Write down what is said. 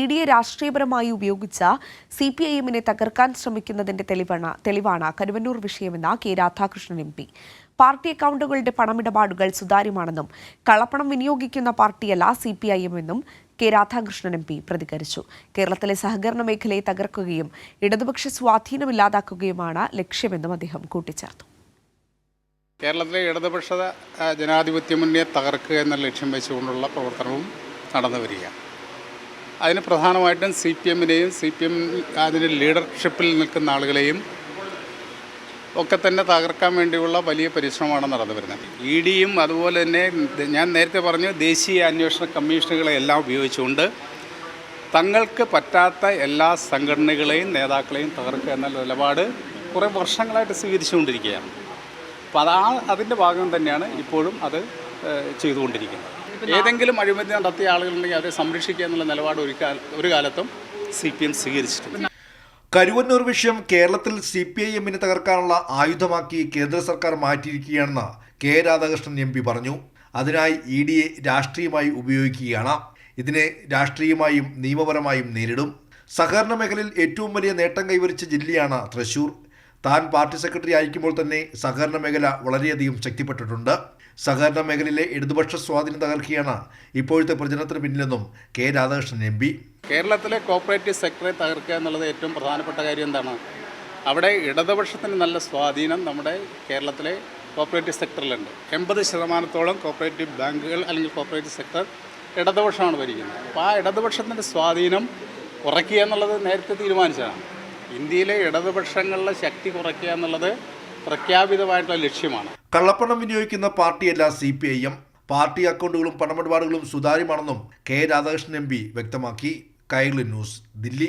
E ഡിയെ രാഷ്ട്രീയപരമായി ഉപയോഗിച്ച C P I എമ്മിനെ തകർക്കാൻ ശ്രമിക്കുന്നതിന്റെ തെളിവാണ് തെളിവാണ് കരുവന്നൂർ വിഷയമെന്ന K Radhakrishnan M P. Party അക്കൗണ്ടുകളുടെ പണമിടപാടുകൾ സുതാര്യമാണെന്നും കള്ളപ്പണം വിനിയോഗിക്കുന്ന പാർട്ടിയല്ല സി പി ഐ എം എന്നും കെ രാധാകൃഷ്ണൻ എം പി പ്രതികരിച്ചു. കേരളത്തിലെ സഹകരണ മേഖലയെ തകർക്കുകയും ഇടതുപക്ഷ സ്വാധീനമില്ലാതാക്കുകയുമാണ് ലക്ഷ്യമെന്നും അദ്ദേഹം കൂട്ടിച്ചേർത്തു. കേരളത്തിലെ ഇടതുപക്ഷ ജനാധിപത്യ മുന്നേ തകർക്കുക എന്ന ലക്ഷ്യം വെച്ചുകൊണ്ടുള്ള പ്രവർത്തനവും നടന്നു വരിക അതിന് പ്രധാനമായിട്ടും സി പി എമ്മിനെയും സി പി എം അതിന്റെ ലീഡർഷിപ്പിൽ നിൽക്കുന്ന ആളുകളെയും ഒക്കെ തന്നെ തകർക്കാൻ വേണ്ടിയുള്ള വലിയ പരിശ്രമമാണ് നടന്നു വരുന്നത്. ഇ ഡിയും അതുപോലെ തന്നെ ഞാൻ നേരത്തെ പറഞ്ഞു ദേശീയ അന്വേഷണ കമ്മീഷനുകളെ എല്ലാം ഉപയോഗിച്ചുകൊണ്ട് തങ്ങൾക്ക് പറ്റാത്ത എല്ലാ സംഘടനകളെയും നേതാക്കളെയും തകർക്കുക എന്ന നിലപാട് കുറേ വർഷങ്ങളായിട്ട് സ്വീകരിച്ചുകൊണ്ടിരിക്കുകയാണ്. അപ്പോൾ അതാ അതിന്റെ ഭാഗം തന്നെയാണ് ഇപ്പോഴും അത് ചെയ്തുകൊണ്ടിരിക്കുന്നത്. ഏതെങ്കിലും അഴിമതി നടത്തിയ ആളുകളുണ്ടെങ്കിൽ അവരെ സംരക്ഷിക്കുക എന്നുള്ള നിലപാട് ഒരു ഒരു കാലത്തും സി പി എം സ്വീകരിച്ചിട്ടുണ്ട് കരുവന്നൂർ വിഷയം കേരളത്തിൽ സി പി ഐ എമ്മിനെ തകർക്കാനുള്ള ആയുധമാക്കി കേന്ദ്ര സർക്കാർ മാറ്റിയിരിക്കുകയാണെന്ന് കെ രാധാകൃഷ്ണൻ എം പി പറഞ്ഞു. അതിനായി ഇ ഡിയെ രാഷ്ട്രീയമായി ഉപയോഗിക്കുകയാണ്. ഇതിനെ രാഷ്ട്രീയമായും നിയമപരമായും നേരിടും. സഹകരണ മേഖലയിൽ ഏറ്റവും വലിയ നേട്ടം കൈവരിച്ച ജില്ലയാണ് തൃശൂർ. താൻ പാർട്ടി സെക്രട്ടറി ആയിരിക്കുമ്പോൾ തന്നെ സഹകരണ മേഖല വളരെയധികം ശക്തിപ്പെട്ടിട്ടുണ്ട്. സഹകരണ മേഖലയിലെ ഇടതുപക്ഷ സ്വാധീനം തകർക്കുകയാണ്. ഇപ്പോഴത്തെ പ്രചരണത്തിന് പിന്നിലെന്നും കെ രാധാകൃഷ്ണൻ എം പി. കേരളത്തിലെ കോപ്പറേറ്റീവ് സെക്ടറെ തകർക്കുക എന്നുള്ളത് ഏറ്റവും പ്രധാനപ്പെട്ട കാര്യം എന്താണ്? അവിടെ ഇടതുപക്ഷത്തിന് നല്ല സ്വാധീനം നമ്മുടെ കേരളത്തിലെ കോപ്പറേറ്റീവ് സെക്ടറിലുണ്ട്. എൺപത് ശതമാനത്തോളം കോപ്പറേറ്റീവ് ബാങ്കുകൾ അല്ലെങ്കിൽ കോപ്പറേറ്റീവ് സെക്ടർ ഇടതുപക്ഷമാണ് ഭരിക്കുന്നത്. അപ്പോൾ ആ ഇടതുപക്ഷത്തിന്റെ സ്വാധീനം കുറയ്ക്കുക എന്നുള്ളത് നേരത്തെ തീരുമാനിച്ചതാണ്. ഇന്ത്യയിലെ ഇടതുപക്ഷങ്ങളുടെ ശക്തി കുറയ്ക്കുക എന്നുള്ളത് പ്രഖ്യാപിതമായിട്ടുള്ള ലക്ഷ്യമാണ്. കള്ളപ്പണം വിനിയോഗിക്കുന്ന പാർട്ടിയല്ല C P I M. Party അക്കൗണ്ടുകളും പണമിടപാടുകളും സുതാര്യമാണെന്നും കെ രാധാകൃഷ്ണൻ എം പി വ്യക്തമാക്കി. കൈർലി ന്യൂസ് ദില്ലി.